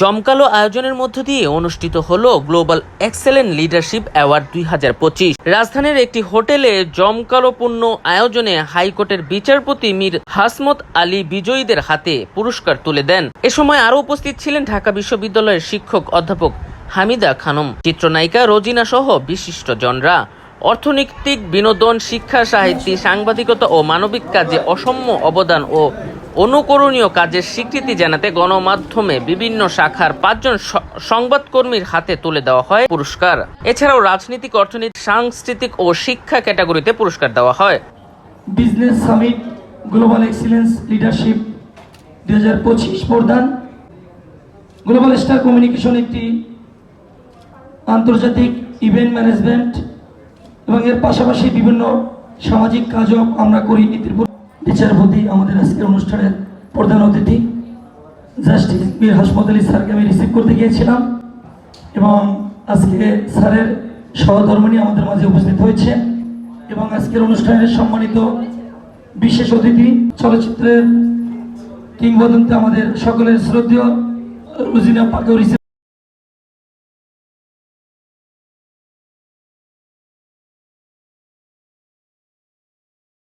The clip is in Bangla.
জমকালো আয়োজনের মধ্য দিয়ে অনুষ্ঠিত হলো গ্লোবাল এক্সেলেন্ট লিডারশিপ অ্যাওয়ার্ড দুই হাজার পঁচিশ। রাজধানীর একটি হোটেলে জমকালোপূর্ণ আয়োজনে হাইকোর্টের বিচারপতি মীর হাসমত আলী বিজয়ীদের হাতে পুরস্কার তুলে দেন। এ সময় আরও উপস্থিত ছিলেন ঢাকা বিশ্ববিদ্যালয়ের শিক্ষক অধ্যাপক হামিদা খানম। চিত্রনায়িকা রোজিনা সহ বিশিষ্ট জনরা অর্থনৈতিক বিনোদন, শিক্ষা, সাহিত্যে সাংবাদিকতা ও মানবিক কাজে অসম্য অবদান ও অনুকরণীয় কাজের স্বীকৃতি জানাতে গণমাধ্যমে বিভিন্ন শাখার পাঁচজন সংবাদকর্মীর হাতে তুলে দেওয়া হয় পুরস্কার। এছাড়াও রাজনীতিক, অর্থনীতি, সাংস্কৃতিক ও শিক্ষা ক্যাটাগরিতে পুরস্কার দেওয়া হয়। Business summit, global excellence leadership দুই হাজার পঁচিশ প্রধান গ্লোবাল স্টার কমিউনিকেশন একটি আন্তর্জাতিক ইভেন্ট ম্যানেজমেন্ট এবং এর পাশাপাশি বিভিন্ন সামাজিক কাজও আমরা করি উপর বিচারপতি আমাদের আজকের অনুষ্ঠানের প্রধান অতিথি। জাস্টিস বীর হাসমত আলী স্যারকে আমি রিসিভ করতে গিয়েছিলাম এবং আজকে স্যারের সহধর্মিনী আমাদের মাঝে উপস্থিত হয়েছে এবং আজকের অনুষ্ঠানের সম্মানিত বিশেষ অতিথি, চলচ্চিত্রের কিংবদন্তি আমাদের সকলের শ্রদ্ধেয় রুজিনা পাকেও